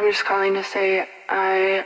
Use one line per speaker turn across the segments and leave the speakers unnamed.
I'm just calling to say I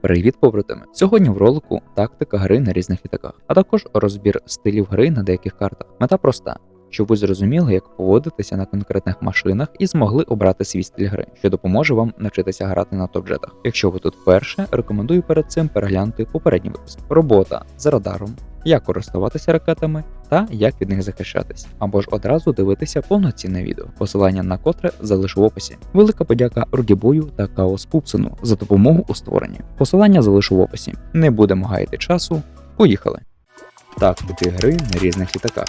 Привіт, побратими! Сьогодні в ролику тактика гри на різних літаках, а також розбір стилів гри на деяких картах. Мета проста. Щоб ви зрозуміли, як поводитися на конкретних машинах і змогли обрати свій стиль гри, що допоможе вам навчитися грати на топ-джетах. Якщо ви тут вперше, рекомендую перед цим переглянути попередній випуск. Робота з радаром, як користуватися ракетами та як від них захищатись, або ж одразу дивитися повноцінне відео, посилання на котре залишу в описі. Велика подяка Рудібою та Каос Пупсину за допомогу у створенні. Посилання залишу в описі. Не будемо гаяти часу. Поїхали! Тактики гри на різних літаках.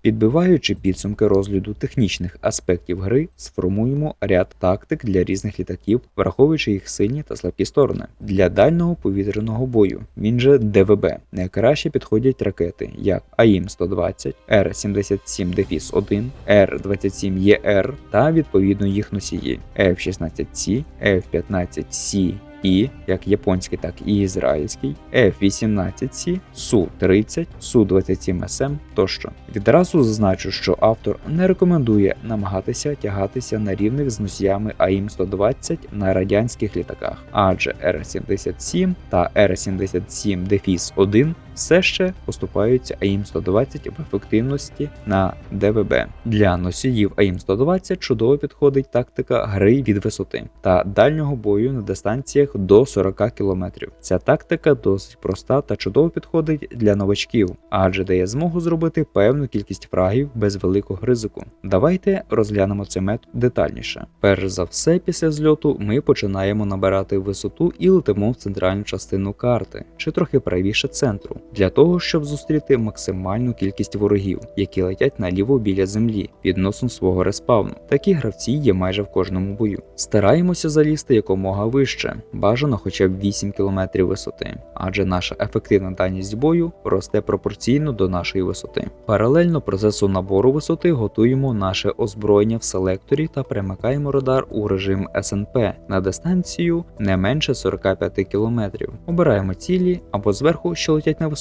Підбиваючи підсумки розгляду технічних аспектів гри, сформуємо ряд тактик для різних літаків, враховуючи їх сильні та слабкі сторони. Для дальнього повітряного бою, він же ДВБ, найкраще підходять ракети, як АІМ-120, Р-77 Дефіс 1, Р-27ЄР та відповідно їх носії F-16C, F-15C і як японський, так і ізраїльський, F-18C, Су-30, Су-27СМ тощо. Відразу зазначу, що автор не рекомендує намагатися тягатися на рівних з носіями АІМ-120 на радянських літаках, адже Р-77 та Р-77 Дефіс 1 все ще поступаються АІМ-120 в ефективності на ДВБ. Для носіїв АІМ-120 чудово підходить тактика гри від висоти та дальнього бою на дистанціях до 40 км. Ця тактика досить проста та чудово підходить для новачків, адже дає змогу зробити певну кількість фрагів без великого ризику. Давайте розглянемо цей метод детальніше. Перш за все, після зльоту ми починаємо набирати висоту і летимо в центральну частину карти, чи трохи правіше центру, для того, щоб зустріти максимальну кількість ворогів, які летять наліво біля землі відносно свого респавну. Такі гравці є майже в кожному бою. Стараємося залізти якомога вище, бажано хоча б 8 км висоти, адже наша ефективна дальність бою росте пропорційно до нашої висоти. Паралельно процесу набору висоти готуємо наше озброєння в селекторі та перемикаємо радар у режим СНП на дистанцію не менше 45 км. Обираємо цілі або зверху, що летять на висоті,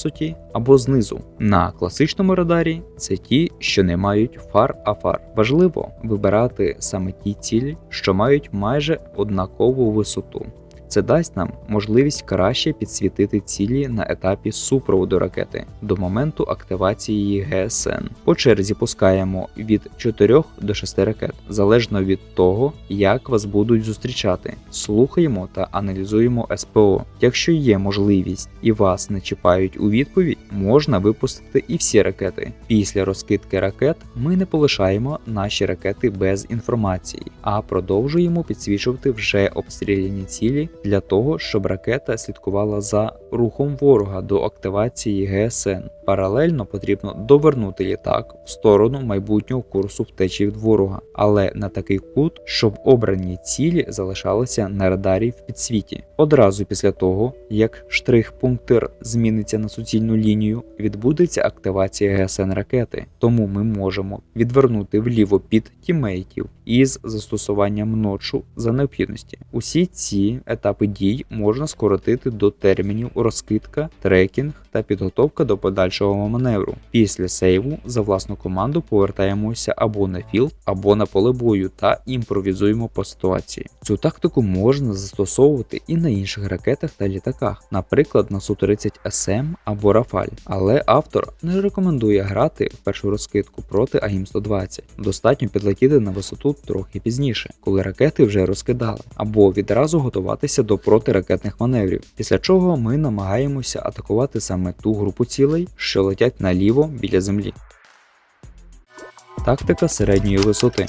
або знизу. На класичному радарі це ті, що не мають фар а фар. Важливо вибирати саме ті цілі, що мають майже однакову висоту. Це дасть нам можливість краще підсвітити цілі на етапі супроводу ракети до моменту активації ГСН. По черзі пускаємо від 4 до 6 ракет, залежно від того, як вас будуть зустрічати. Слухаємо та аналізуємо СПО. Якщо є можливість і вас не чіпають у відповідь, можна випустити і всі ракети. Після розкидки ракет ми не полишаємо наші ракети без інформації, а продовжуємо підсвічувати вже обстріляні цілі для того, щоб ракета слідкувала за рухом ворога до активації ГСН. Паралельно потрібно довернути літак в сторону майбутнього курсу втечі від ворога, але на такий кут, щоб обрані цілі залишалися на радарі в підсвіті. Одразу після того, як штрих-пунктир зміниться на суцільну лінію, відбудеться активація ГСН ракети, тому ми можемо відвернути вліво під тімейтів із застосуванням ночу за необхідності. Усі ці етапи дій можна скоротити до термінів розкидка, трекінг та підготовка до подальшого маневру. Після сейву за власну команду повертаємося або на філд, або на поле бою та імпровізуємо по ситуації. Цю тактику можна застосовувати і на інших ракетах та літаках, наприклад, на Су-30 СМ або Рафаль. Але автор не рекомендує грати в першу розкидку проти АІМ-120. Достатньо підлетіти на висоту трохи пізніше, коли ракети вже розкидали, або відразу готуватися до протиракетних маневрів, після чого ми намагаємося атакувати саме ту групу цілей, що летять наліво біля землі. Тактика середньої висоти.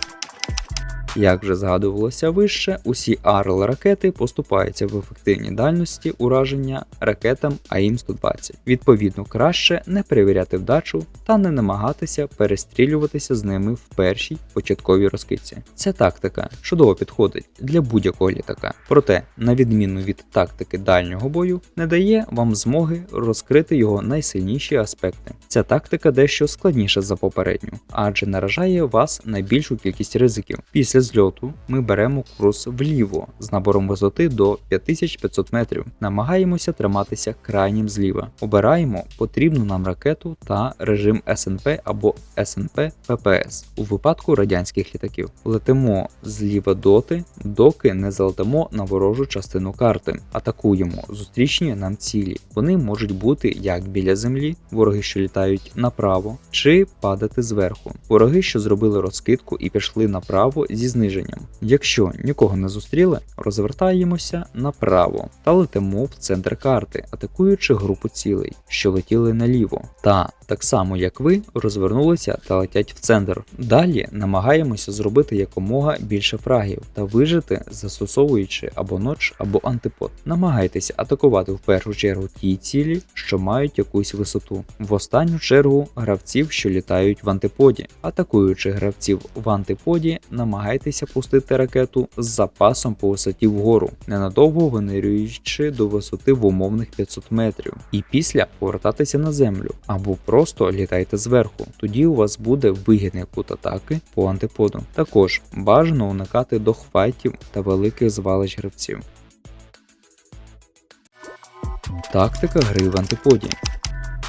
Як вже згадувалося вище, усі арл ракети поступаються в ефективній дальності ураження ракетам АІМ-120. Відповідно, краще не перевіряти вдачу та не намагатися перестрілюватися з ними в першій початковій розкидці. Ця тактика чудово підходить для будь-якого літака. Проте, на відміну від тактики дальнього бою, не дає вам змоги розкрити його найсильніші аспекти. Ця тактика дещо складніша за попередню, адже наражає вас на більшу кількість ризиків. Після Після зльоту ми беремо курс вліво з набором висоти до 5500 метрів. Намагаємося триматися крайнім зліва. Обираємо потрібну нам ракету та режим СНП або СНП ППС у випадку радянських літаків. Летимо зліва доти, доки не залетимо на ворожу частину карти. Атакуємо зустрічні нам цілі. Вони можуть бути як біля землі, вороги, що літають направо, чи падати зверху. Вороги, що зробили розкидку і пішли направо зі зниженням. Якщо нікого не зустріли, розвертаємося направо та летимо в центр карти, атакуючи групу цілей, що летіли наліво. Та так само як ви, розвернулися та летять в центр. Далі намагаємося зробити якомога більше фрагів та вижити, застосовуючи або ноч, або антипод. Намагайтеся атакувати в першу чергу ті цілі, що мають якусь висоту. В останню чергу гравців, що літають в антиподі. Атакуючи гравців в антиподі, намагайтеся пустити ракету з запасом по висоті вгору, ненадовго винирюючи до висоти в умовних 500 метрів, і після повертатися на землю або просто літайте зверху. Тоді у вас буде вигідний кут атаки по антиподу. Також бажано уникати дохватів та великих звалищ гравців. Тактика гри в антиподі.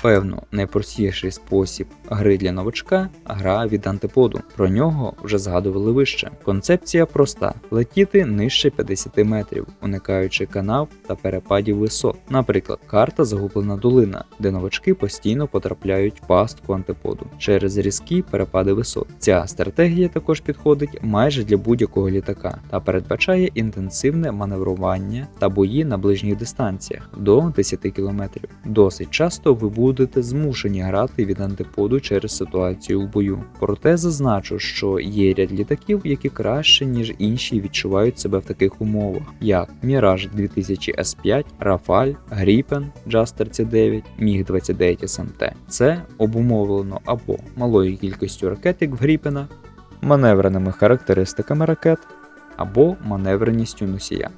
Певно, найпростіший спосіб гри для новачка гра від антиподу. Про нього вже згадували вище. Концепція проста: летіти нижче 50 метрів, уникаючи канав та перепадів висот. Наприклад, карта Загублена долина, де новачки постійно потрапляють в пастку антиподу через різкі перепади висот. Ця стратегія також підходить майже для будь-якого літака та передбачає інтенсивне маневрування та бої на ближніх дистанціях до 10 км. Досить часто ви будете змушені грати від антиподу через ситуацію в бою. Проте зазначу, що є ряд літаків, які краще ніж інші відчувають себе в таких умовах, як Mirage 2000 S5, Rafale, Gripen Jaster C9, MiG-29 SMT. Це обумовлено або малою кількістю ракет, як в Гріпена, маневреними характеристиками ракет або маневреністю носія.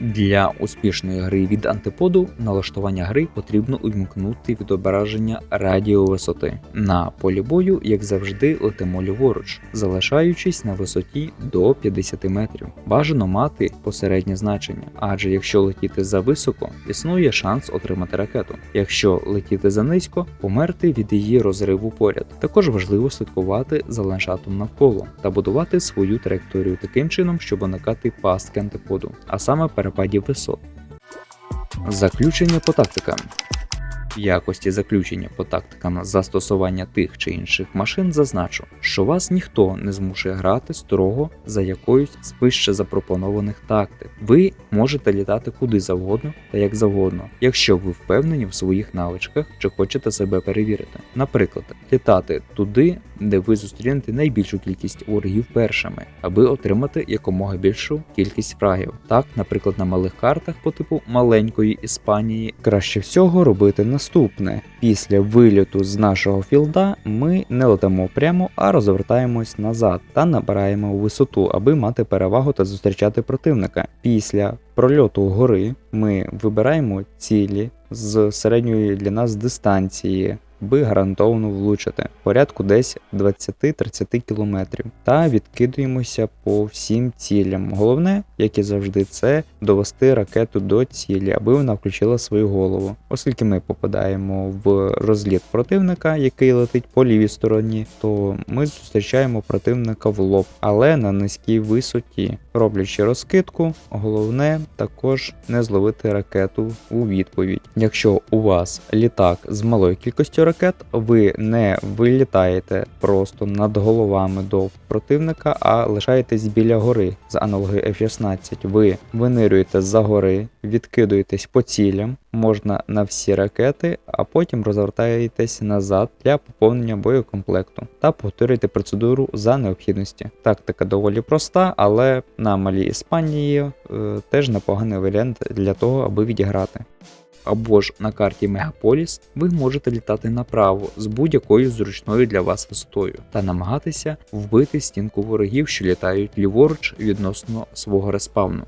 Для успішної гри від антиподу налаштування гри потрібно увімкнути відображення радіовисоти. На полі бою, як завжди, летимо ліворуч, залишаючись на висоті до 50 метрів. Бажано мати посереднє значення, адже якщо летіти за високо, існує шанс отримати ракету. Якщо летіти за низько, померти від її розриву поряд. Також важливо слідкувати за ландшафтом навколо та будувати свою траєкторію таким чином, щоб уникати пастки антиподу, а саме перепадів висот. Заключення по тактикам. Якості заключення по тактикам застосування тих чи інших машин зазначу, що вас ніхто не змушує грати строго за якоюсь з вище запропонованих тактик. Ви можете літати куди завгодно та як завгодно, якщо ви впевнені в своїх навичках чи хочете себе перевірити. Наприклад, літати туди, де ви зустрінете найбільшу кількість ворогів першими, аби отримати якомога більшу кількість фрагів. Так, наприклад, на малих картах по типу маленької Іспанії краще всього робити наступне: після вильоту з нашого філда ми не летимо прямо, а розвертаємось назад та набираємо висоту, аби мати перевагу та зустрічати противника. Після прольоту гори ми вибираємо цілі з середньої для нас дистанції. Би гарантовано влучити порядку десь 20-30 км та відкидуємося по всім цілям. Головне, як і завжди, це довести ракету до цілі, аби вона включила свою голову. Оскільки ми попадаємо в розліт противника, який летить по лівій стороні, то ми зустрічаємо противника в лоб, але на низькій висоті. Роблячи розкидку, головне також не зловити ракету у відповідь. Якщо у вас літак з малою кількістю ракет, ви не вилітаєте просто над головами до противника, а лишаєтесь біля гори з аналогою F-16. Ви винирюєте за гори, відкидуєтесь по цілям, можна на всі ракети, а потім розвертаєтесь назад для поповнення боєкомплекту та повторюєте процедуру за необхідності. Тактика доволі проста, але на малій Іспанії е, теж непоганий варіант для того, аби відіграти. Або ж на карті Мегаполіс ви можете літати направо з будь-якою зручною для вас висотою та намагатися вбити стінку ворогів, що літають ліворуч відносно свого респавну.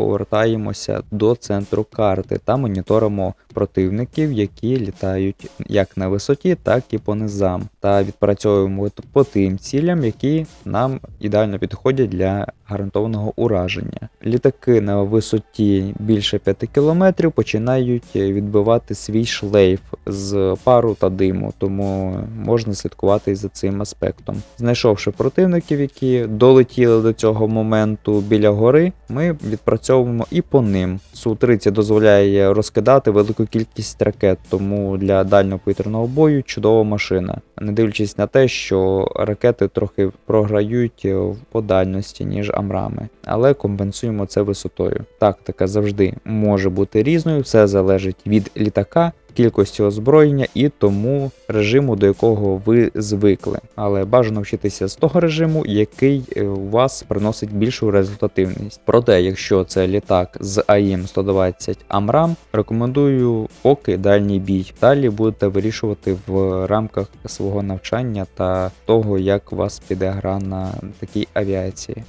Повертаємося до центру карти та моніторимо противників, які літають як на висоті, так і по низам, та відпрацьовуємо по тим цілям, які нам ідеально підходять для гарантованого ураження. Літаки на висоті більше 5 км починають відбивати свій шлейф з пару та диму, тому можна слідкувати за цим аспектом. Знайшовши противників, які долетіли до цього моменту біля гори, ми відпрацьовуємо і по ним. Су-30 дозволяє розкидати велику кількість ракет, тому для дальнього повітряного бою чудова машина. Не дивлячись на те, що ракети трохи програють в подальності, ніж амрами, але компенсуємо це висотою. Тактика завжди може бути різною, все залежить від літака. Кількості озброєння і тому режиму, до якого ви звикли. Але бажано вчитися з того режиму, який е, у вас приносить більшу результативність. Проте, якщо це літак з АІМ 120 Амрам, рекомендую поки дальній бій. Далі будете вирішувати в рамках свого навчання та того, як у вас піде гра на такій авіації.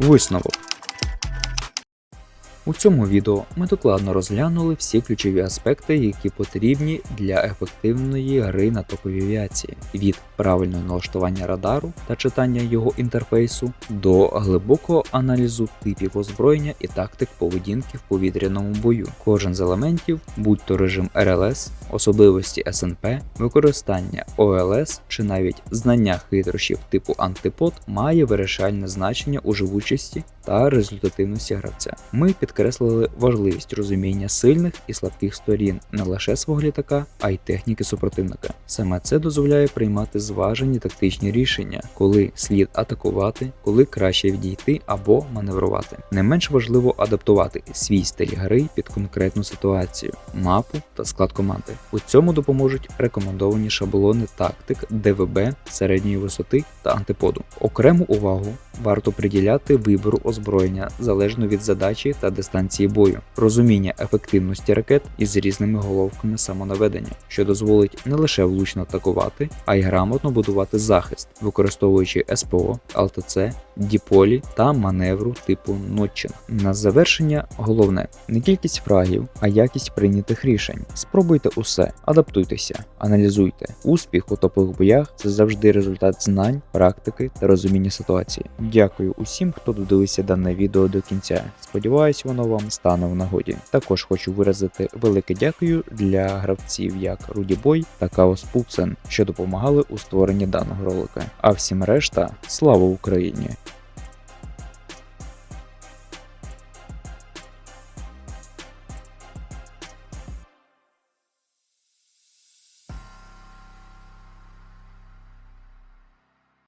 Висновок. У цьому відео ми докладно розглянули всі ключові аспекти, які потрібні для ефективної гри на топовій авіації, від правильного налаштування радару та читання його інтерфейсу до глибокого аналізу типів озброєння і тактик поведінки в повітряному бою. Кожен з елементів, будь то режим РЛС, особливості СНП, використання ОЛС чи навіть знання хитрощів типу антипод, має вирішальне значення у живучості та результативності гравця. Ми підкреслили важливість розуміння сильних і слабких сторін не лише свого літака, а й техніки супротивника. Саме це дозволяє приймати зважені тактичні рішення, коли слід атакувати, коли краще відійти або маневрувати. Не менш важливо адаптувати свій стиль гри під конкретну ситуацію, мапу та склад команди. У цьому допоможуть рекомендовані шаблони тактик ДВБ середньої висоти та антиподу. Окрему увагу варто приділяти вибору озброєння залежно від задачі та дистанції бою, розуміння ефективності ракет із різними головками самонаведення, що дозволить не лише влучно атакувати, а й грамотно будувати захист, використовуючи СПО, ЛТЦ, діполі та маневру типу нотчинг. На завершення головне не кількість фрагів, а якість прийнятих рішень. Спробуйте усе, адаптуйтеся, аналізуйте. Успіх у топових боях це завжди результат знань, практики та розуміння ситуації. Дякую усім, хто додивився дане відео до кінця. Сподіваюсь, воно вам стане в нагоді. Також хочу виразити велике дякую для гравців як Руді Бой та Каос Пупсен, що допомагали у створенні даного ролика. А всім решта, слава Україні!